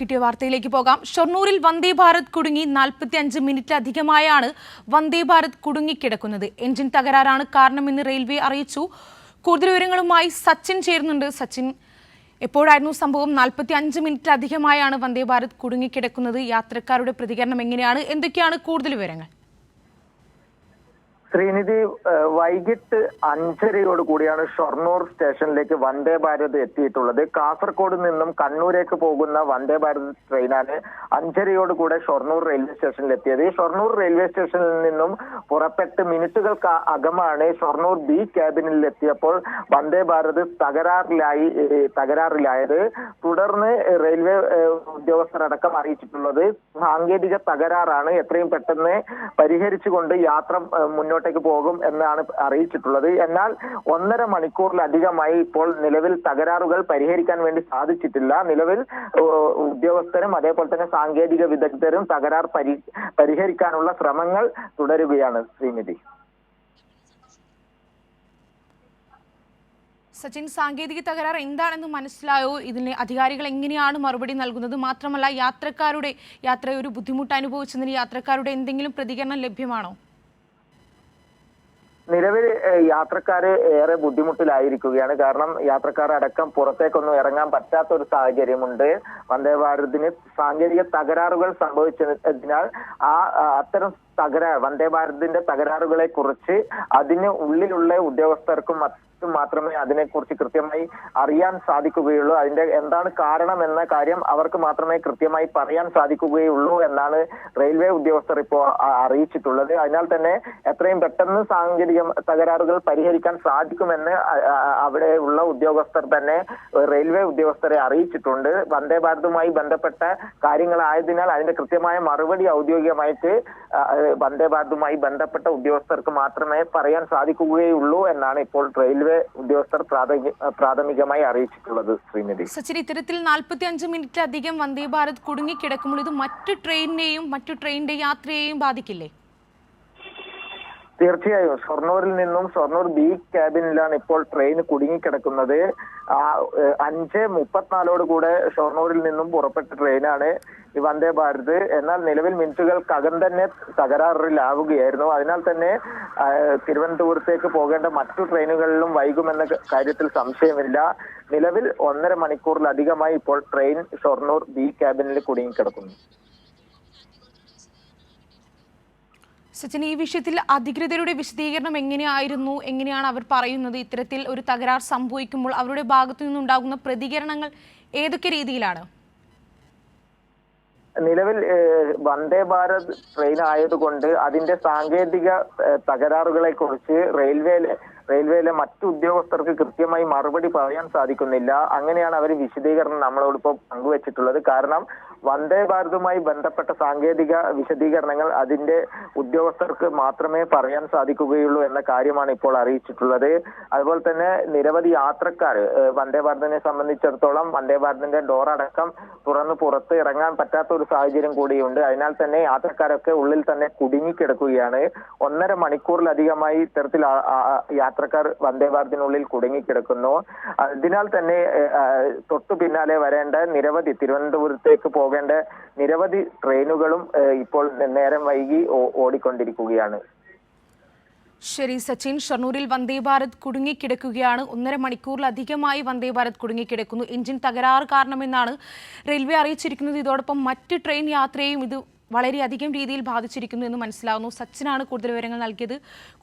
കിട്ടിയ വാർത്തയിലേക്ക് പോകാം. ഷൊർണൂരിൽ വന്ദേ ഭാരത് കുടുങ്ങി നാൽപ്പത്തി അഞ്ച് മിനിറ്റിലധികമായാണ് വന്ദേ ഭാരത് കുടുങ്ങിക്കിടക്കുന്നത് എഞ്ചിൻ തകരാറാണ് കാരണമെന്ന് റെയിൽവേ അറിയിച്ചു. കൂടുതൽ വിവരങ്ങളുമായി സച്ചിൻ ചേരുന്നുണ്ട്. സച്ചിൻ എപ്പോഴായിരുന്നു സംഭവം? നാൽപ്പത്തി അഞ്ച് മിനിറ്റിലധികമായാണ് വന്ദേ ഭാരത് കുടുങ്ങിക്കിടക്കുന്നത് യാത്രക്കാരുടെ പ്രതികരണം എങ്ങനെയാണ്? എന്തൊക്കെയാണ് കൂടുതൽ വിവരങ്ങൾ? ശ്രീനിധി വൈകിട്ട് അഞ്ചരയോട് കൂടിയാണ് ഷൊർണൂർ സ്റ്റേഷനിലേക്ക് വന്ദേ ഭാരത് എത്തിയിട്ടുള്ളത്. കാസർഗോഡ് നിന്നും കണ്ണൂരേക്ക് പോകുന്ന വന്ദേ ഭാരത് ട്രെയിനാണ് അഞ്ചരയോട് കൂടെ ഷൊർണൂർ റെയിൽവേ സ്റ്റേഷനിൽ എത്തിയത്. ഈ ഷൊർണൂർ റെയിൽവേ സ്റ്റേഷനിൽ നിന്നും പുറപ്പെട്ട് മിനിറ്റുകൾക്ക് അകമാണ് ഷൊർണൂർ ബി ക്യാബിനിൽ എത്തിയപ്പോൾ വന്ദേ ഭാരത് തകരാറിലായി തകരാറിലായത്. തുടർന്ന് റെയിൽവേ ഉദ്യോഗസ്ഥരടക്കം അറിയിച്ചിട്ടുള്ളത് സാങ്കേതിക തകരാറാണ്. എത്രയും പെട്ടെന്ന് പരിഹരിച്ചുകൊണ്ട് യാത്ര ഏഹ് മുന്നോട്ടേക്ക് പോകും എന്നാണ് അറിയിച്ചിട്ടുള്ളത്. എന്നാൽ ഒന്നര മണിക്കൂറിലധികമായി ഇപ്പോൾ നിലവിൽ തകരാറുകൾ പരിഹരിക്കാൻ വേണ്ടി സാധിച്ചിട്ടില്ല. നിലവിൽ ഉദ്യോഗസ്ഥരും അതേപോലെ തന്നെ സാങ്കേതിക വിദഗ്ധരും തകരാർ പരി പരിഹരിക്കാനുള്ള ശ്രമങ്ങൾ തുടരുകയാണ് ശ്രീനിധി. സച്ചിൻ സാങ്കേതിക തകരാർ എന്താണെന്ന് മനസ്സിലായോ? ഇതിന് അധികാരികൾ എങ്ങനെയാണ് മറുപടി നൽകുന്നത്? മാത്രമല്ല യാത്രക്കാരുടെ യാത്ര ഒരു ബുദ്ധിമുട്ട് അനുഭവിച്ചതിന് യാത്രക്കാരുടെ എന്തെങ്കിലും പ്രതികരണം ലഭ്യമാണോ? നിലവിൽ യാത്രക്കാര് ഏറെ ബുദ്ധിമുട്ടിലായിരിക്കുകയാണ്. കാരണം യാത്രക്കാർ അടക്കം പുറത്തേക്കൊന്നും ഇറങ്ങാൻ പറ്റാത്ത ഒരു സാഹചര്യമുണ്ട്. വന്ദേ ഭാരതിന് സാങ്കേതിക തകരാറുകൾ സംഭവിച്ചതിനാൽ ആ, അത്തരം തകരാർ വന്ദേ ഭാരതിന്റെ തകരാറുകളെ കുറിച്ച് അതിന് ഉള്ളിലുള്ള ഉദ്യോഗസ്ഥർക്കും മറ്റും മാത്രമേ അതിനെക്കുറിച്ച് കൃത്യമായി അറിയാൻ സാധിക്കുകയുള്ളൂ. അതിന്റെ എന്താണ് കാരണം എന്ന കാര്യം അവർക്ക് മാത്രമേ കൃത്യമായി പറയാൻ സാധിക്കുകയുള്ളൂ എന്നാണ് റെയിൽവേ ഉദ്യോഗസ്ഥർ ഇപ്പോ അറിയിച്ചിട്ടുള്ളത്. അതിനാൽ തന്നെ എത്രയും പെട്ടെന്ന് സാങ്കേതിക തകരാറുകൾ പരിഹരിക്കാൻ സാധിക്കുമെന്ന് അവിടെ ഉള്ള ഉദ്യോഗസ്ഥർ തന്നെ റെയിൽവേ ഉദ്യോഗസ്ഥരെ അറിയിച്ചിട്ടുണ്ട്. വന്ദേ ഭാരതുമായി ബന്ധപ്പെട്ട കാര്യങ്ങളായതിനാൽ അതിന്റെ കൃത്യമായ മറുപടി ഔദ്യോഗികമായിട്ട് വന്ദേ ഭാരതുമായി ബന്ധപ്പെട്ട ഉദ്യോഗസ്ഥർക്ക് മാത്രമേ പറയാൻ സാധിക്കുകയുള്ളൂ എന്നാണ് ഇപ്പോൾ റെയിൽവേ ഉദ്യോഗസ്ഥർ പ്രാഥമികമായി അറിയിച്ചിട്ടുള്ളത് ശ്രീനിധി. സച്ചിൻ ഇത്തരത്തിൽ നാൽപ്പത്തി അഞ്ച് മിനിറ്റിലധികം വന്ദേ ഭാരത് കുടുങ്ങിക്കിടക്കുമ്പോൾ ഇത് മറ്റു ട്രെയിനിനെയും മറ്റു ട്രെയിനിന്റെ യാത്രയെയും ബാധിക്കില്ലേ? തീർച്ചയായും. ഷൊർണൂരിൽ നിന്നും ഷൊർണൂർ ബി ക്യാബിനിലാണ് ഇപ്പോൾ ട്രെയിൻ കുടുങ്ങിക്കിടക്കുന്നത്. ആ, അഞ്ച് മുപ്പത്തിനാലോട് കൂടെ ഷൊർണൂരിൽ നിന്നും പുറപ്പെട്ട ട്രെയിനാണ് വന്ദേ ഭാരത്. എന്നാൽ നിലവിൽ മിനിറ്റുകൾക്കകം തന്നെ തകരാറിലാവുകയായിരുന്നു. അതിനാൽ തന്നെ തിരുവനന്തപുരത്തേക്ക് പോകേണ്ട മറ്റു ട്രെയിനുകളിലും വൈകുമെന്ന കാര്യത്തിൽ സംശയമില്ല. നിലവിൽ ഒന്നര മണിക്കൂറിലധികമായി ഇപ്പോൾ ട്രെയിൻ ഷൊർണൂർ ബി ക്യാബിനിൽ കുടുങ്ങിക്കിടക്കുന്നു. സച്ചിൻ ഈ വിഷയത്തിൽ അധികൃതരുടെ വിശദീകരണം എങ്ങനെയായിരുന്നു? എങ്ങനെയാണ് അവർ പറയുന്നത്? ഇത്തരത്തിൽ ഒരു തകരാർ സംഭവിക്കുമ്പോൾ അവരുടെ ഭാഗത്തു നിന്നുണ്ടാകുന്ന പ്രതികരണങ്ങൾ ഏതൊക്കെ രീതിയിലാണ്? നിലവിൽ വന്ദേ ഭാരത് ട്രെയിൻ ആയതുകൊണ്ട് അതിന്റെ സാങ്കേതിക തകരാറുകളെ കുറിച്ച് റെയിൽവേയിലെ റെയിൽവേയിലെ മറ്റു ഉദ്യോഗസ്ഥർക്ക് കൃത്യമായി മറുപടി പറയാൻ സാധിക്കുന്നില്ല. അങ്ങനെയാണ് അവർ വിശദീകരണം നമ്മളോടിപ്പോൾ പങ്കുവച്ചിട്ടുള്ളത്. കാരണം വന്ദേ ഭാരതുമായി ബന്ധപ്പെട്ട സാങ്കേതിക വിശദീകരണങ്ങൾ അതിന്റെ ഉദ്യോഗസ്ഥർക്ക് മാത്രമേ പറയാൻ സാധിക്കുകയുള്ളൂ എന്ന കാര്യമാണ് ഇപ്പോൾ അറിയിച്ചിട്ടുള്ളത്. അതുപോലെ തന്നെ നിരവധി യാത്രക്കാർ വന്ദേ ഭാരതിനെ സംബന്ധിച്ചിടത്തോളം വന്ദേ ഭാരതിന്റെ ഡോർ അടക്കം തുറന്ന് പുറത്ത് ഇറങ്ങാൻ പറ്റാത്ത ഒരു സാഹചര്യം കൂടിയുണ്ട്. അതിനാൽ തന്നെ യാത്രക്കാരൊക്കെ ഉള്ളിൽ തന്നെ കുടുങ്ങിക്കിടക്കുകയാണ്. ഒന്നര മണിക്കൂറിലധികമായി ഇത്തരത്തിൽ യാത്രക്കാർ വന്ദേ ഭാരതിനുള്ളിൽ കുടുങ്ങിക്കിടക്കുന്നു. അതിനാൽ തന്നെ തൊട്ടു പിന്നാലെ വരേണ്ട നിരവധി തിരുവനന്തപുരത്തേക്ക് പോകേണ്ട നിരവധി ട്രെയിനുകളും ഇപ്പോൾ നേരം വൈകി ഓടിക്കൊണ്ടിരിക്കുകയാണ്. ശരി സച്ചിൻ. ഷൊർണൂരിൽ വന്ദേ ഭാരത് കുടുങ്ങിക്കിടക്കുകയാണ്. ഒന്നര മണിക്കൂറിലധികമായി വന്ദേ ഭാരത് കുടുങ്ങിക്കിടക്കുന്നു. എഞ്ചിൻ തകരാറ് കാരണമെന്നാണ് റെയിൽവേ അറിയിച്ചിരിക്കുന്നത്. ഇതോടൊപ്പം മറ്റ് ട്രെയിൻ യാത്രയെയും ഇത് വളരെയധികം രീതിയിൽ ബാധിച്ചിരിക്കുന്നു എന്ന് മനസ്സിലാവുന്നു. സച്ചിനാണ് കൂടുതൽ വിവരങ്ങൾ നൽകിയത്.